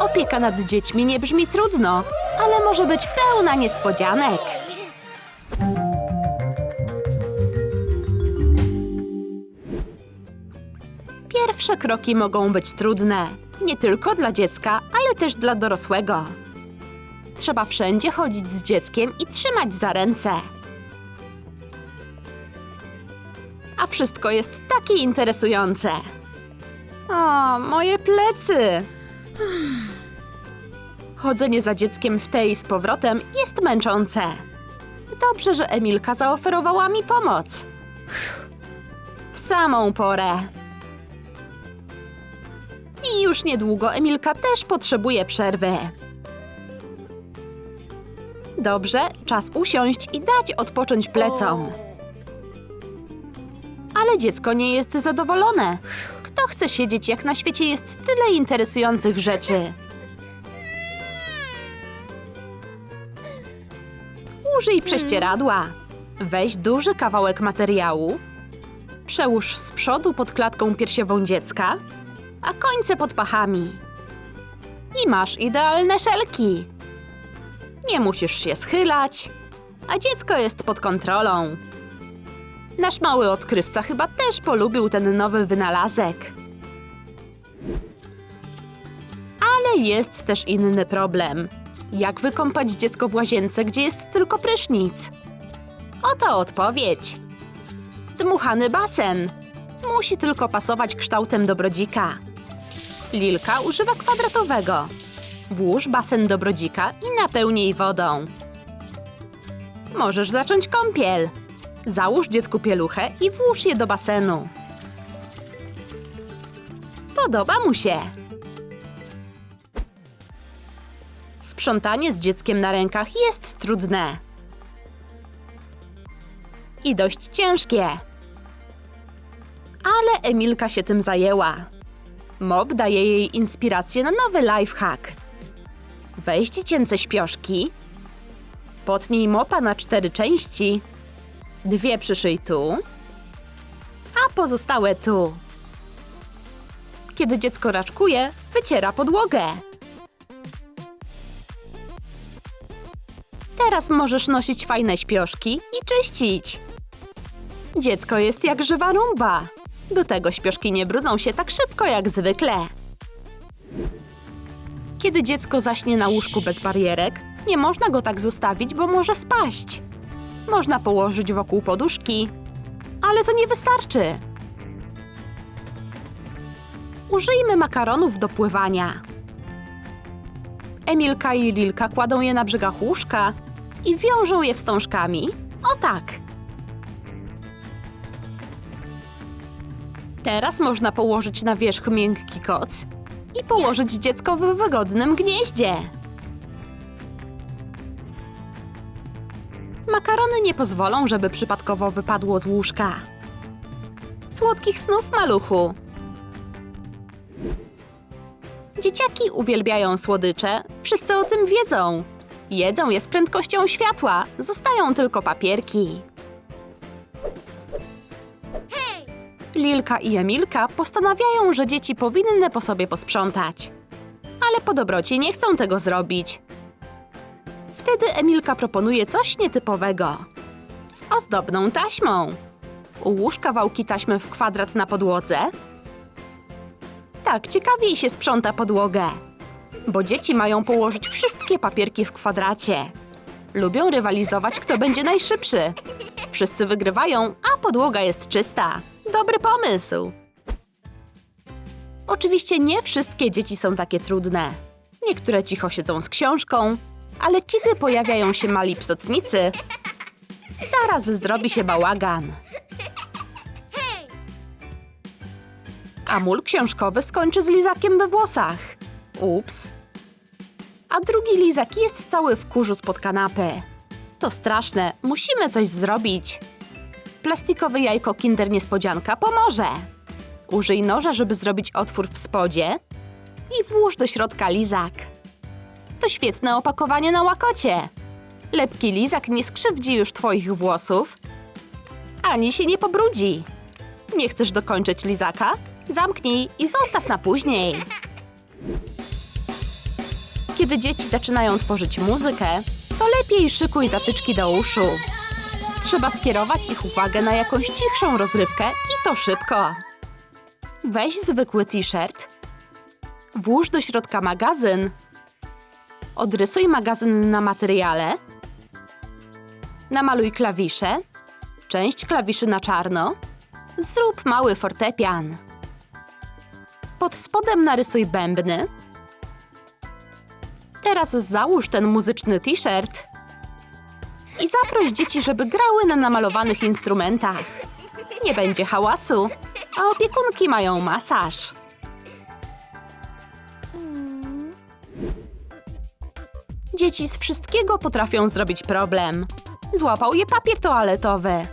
Opieka nad dziećmi nie brzmi trudno, ale może być pełna niespodzianek. Pierwsze kroki mogą być trudne, nie tylko dla dziecka, ale też dla dorosłego. Trzeba wszędzie chodzić z dzieckiem i trzymać za ręce. A wszystko jest takie interesujące. O, moje plecy! Chodzenie za dzieckiem w tej z powrotem jest męczące. Dobrze, że Emilka zaoferowała mi pomoc. W samą porę. I już niedługo Emilka też potrzebuje przerwy. Dobrze, czas usiąść i dać odpocząć plecom. Ale dziecko nie jest zadowolone. Kto chce siedzieć, jak na świecie jest tyle interesujących rzeczy? Użyj prześcieradła. Weź duży kawałek materiału. Przełóż z przodu pod klatką piersiową dziecka, a końce pod pachami. I masz idealne szelki. Nie musisz się schylać, a dziecko jest pod kontrolą. Nasz mały odkrywca chyba też polubił ten nowy wynalazek. Ale jest też inny problem. Jak wykąpać dziecko w łazience, gdzie jest tylko prysznic? Oto odpowiedź. Dmuchany basen. Musi tylko pasować kształtem do brodzika. Lilka używa kwadratowego. Włóż basen do brodzika i napełnij wodą. Możesz zacząć kąpiel. Załóż dziecku pieluchę i włóż je do basenu. Podoba mu się. Sprzątanie z dzieckiem na rękach jest trudne. I dość ciężkie. Ale Emilka się tym zajęła. Mob daje jej inspirację na nowy lifehack. Weź dziecięce śpioszki, potnij mopa na cztery części, dwie przyszyj tu, a pozostałe tu. Kiedy dziecko raczkuje, wyciera podłogę. Teraz możesz nosić fajne śpioszki i czyścić. Dziecko jest jak żywa rumba. Do tego śpioszki nie brudzą się tak szybko jak zwykle. Kiedy dziecko zaśnie na łóżku bez barierek, nie można go tak zostawić, bo może spaść. Można położyć wokół poduszki, ale to nie wystarczy. Użyjmy makaronów do pływania. Emilka i Lilka kładą je na brzegach łóżka i wiążą je wstążkami. O tak. Teraz można położyć na wierzch miękki koc i położyć dziecko w wygodnym gnieździe. Makarony nie pozwolą, żeby przypadkowo wypadło z łóżka. Słodkich snów, maluchu! Dzieciaki uwielbiają słodycze, wszyscy o tym wiedzą. Jedzą je z prędkością światła, zostają tylko papierki. Lilka i Emilka postanawiają, że dzieci powinny po sobie posprzątać. Ale po dobroci nie chcą tego zrobić. Wtedy Emilka proponuje coś nietypowego. Z ozdobną taśmą. Ułóż kawałki taśmy w kwadrat na podłodze. Tak ciekawiej się sprząta podłogę. Bo dzieci mają położyć wszystkie papierki w kwadracie. Lubią rywalizować, kto będzie najszybszy. Wszyscy wygrywają, a podłoga jest czysta. Dobry pomysł. Oczywiście nie wszystkie dzieci są takie trudne. Niektóre cicho siedzą z książką, ale kiedy pojawiają się mali psotnicy, zaraz zrobi się bałagan. A mól książkowy skończy z lizakiem we włosach. Ups. A drugi lizak jest cały w kurzu spod kanapy. To straszne, musimy coś zrobić. Plastikowe jajko Kinder Niespodzianka pomoże. Użyj noża, żeby zrobić otwór w spodzie i włóż do środka lizak. To świetne opakowanie na łakocie. Lepki lizak nie skrzywdzi już twoich włosów, ani się nie pobrudzi. Nie chcesz dokończyć lizaka? Zamknij i zostaw na później. Kiedy dzieci zaczynają tworzyć muzykę, to lepiej szykuj zatyczki do uszu. Trzeba skierować ich uwagę na jakąś cichszą rozrywkę i to szybko. Weź zwykły t-shirt, włóż do środka magazyn, odrysuj magazyn na materiale, namaluj klawisze, część klawiszy na czarno, zrób mały fortepian. Pod spodem narysuj bębny. Teraz załóż ten muzyczny t-shirt i zaproś dzieci, żeby grały na namalowanych instrumentach. Nie będzie hałasu, a opiekunki mają masaż. Dzieci z wszystkiego potrafią zrobić problem. Złapał je papier toaletowy.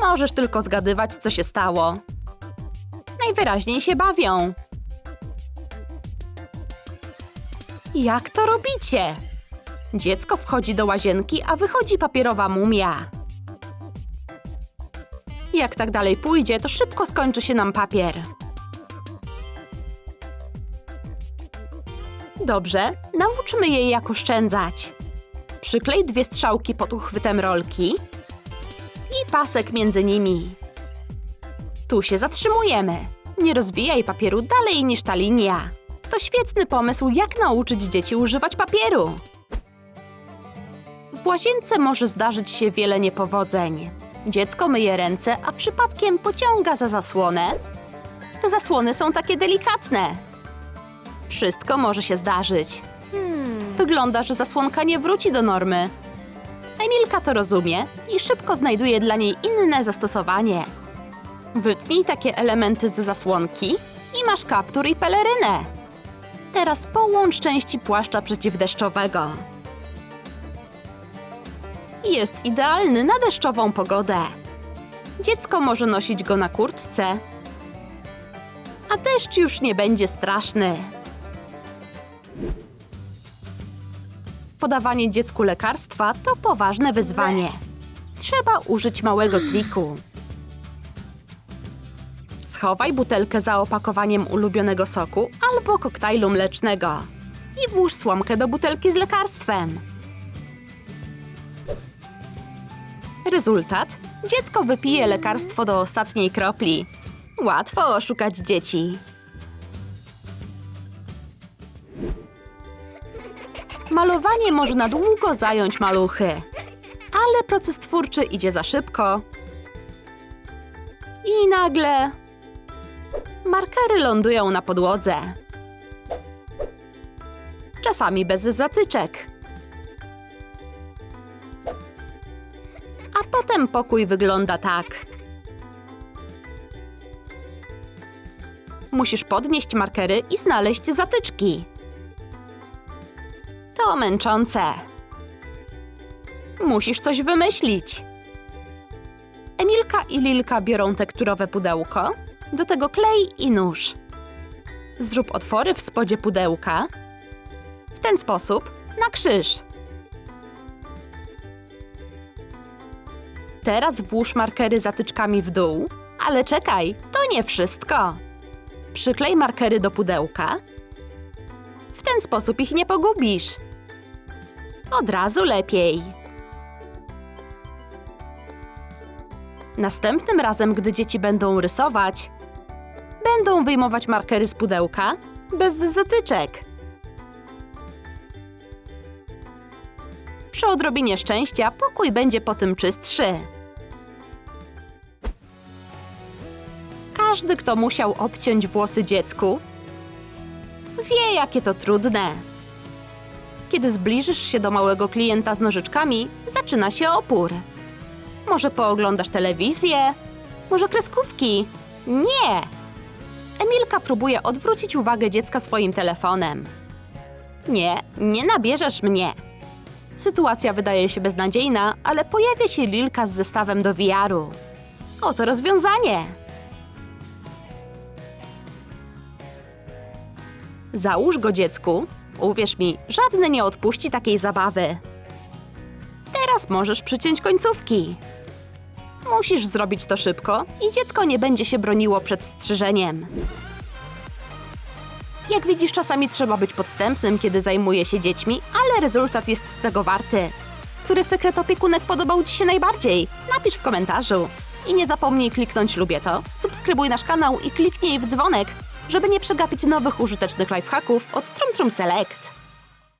Możesz tylko zgadywać, co się stało. Najwyraźniej się bawią. Jak to robicie? Dziecko wchodzi do łazienki, a wychodzi papierowa mumia. Jak tak dalej pójdzie, to szybko skończy się nam papier. Dobrze, nauczmy jej jak oszczędzać. Przyklej dwie strzałki pod uchwytem rolki i pasek między nimi. Tu się zatrzymujemy. Nie rozwijaj papieru dalej niż ta linia. To świetny pomysł, jak nauczyć dzieci używać papieru. W łazience może zdarzyć się wiele niepowodzeń. Dziecko myje ręce, a przypadkiem pociąga za zasłonę. Te zasłony są takie delikatne. Wszystko może się zdarzyć. Wygląda, że zasłonka nie wróci do normy. Emilka to rozumie i szybko znajduje dla niej inne zastosowanie. Wytnij takie elementy z zasłonki i masz kaptur i pelerynę. Teraz połącz części płaszcza przeciwdeszczowego. Jest idealny na deszczową pogodę. Dziecko może nosić go na kurtce, a deszcz już nie będzie straszny. Podawanie dziecku lekarstwa to poważne wyzwanie. Trzeba użyć małego triku. Schowaj butelkę za opakowaniem ulubionego soku albo koktajlu mlecznego i włóż słomkę do butelki z lekarstwem. Rezultat? Dziecko wypije lekarstwo do ostatniej kropli. Łatwo oszukać dzieci. Malowanie może na długo zająć maluchy, ale proces twórczy idzie za szybko. I nagle markery lądują na podłodze. Czasami bez zatyczek. A potem pokój wygląda tak. Musisz podnieść markery i znaleźć zatyczki. To męczące. Musisz coś wymyślić. Emilka i Lilka biorą tekturowe pudełko, do tego klej i nóż. Zrób otwory w spodzie pudełka. W ten sposób na krzyż. Teraz włóż markery zatyczkami w dół, ale czekaj, to nie wszystko. Przyklej markery do pudełka. Ten sposób ich nie pogubisz. Od razu lepiej. Następnym razem, gdy dzieci będą rysować, będą wyjmować markery z pudełka bez zatyczek. Przy odrobinie szczęścia pokój będzie po tym czystszy. Każdy, kto musiał obciąć włosy dziecku, wie, jakie to trudne. Kiedy zbliżysz się do małego klienta z nożyczkami, zaczyna się opór. Może pooglądasz telewizję? Może kreskówki? Nie! Emilka próbuje odwrócić uwagę dziecka swoim telefonem. Nie, nie nabierzesz mnie. Sytuacja wydaje się beznadziejna, ale pojawia się Lilka z zestawem do VR-u. Oto rozwiązanie. Załóż go dziecku. Uwierz mi, żadne nie odpuści takiej zabawy. Teraz możesz przyciąć końcówki. Musisz zrobić to szybko i dziecko nie będzie się broniło przed strzyżeniem. Jak widzisz, czasami trzeba być podstępnym, kiedy zajmuje się dziećmi, ale rezultat jest tego warty. Który sekret opiekunek podobał Ci się najbardziej? Napisz w komentarzu. I nie zapomnij kliknąć lubię to, subskrybuj nasz kanał i kliknij w dzwonek, żeby nie przegapić nowych użytecznych lifehacków od Trum Trum Select.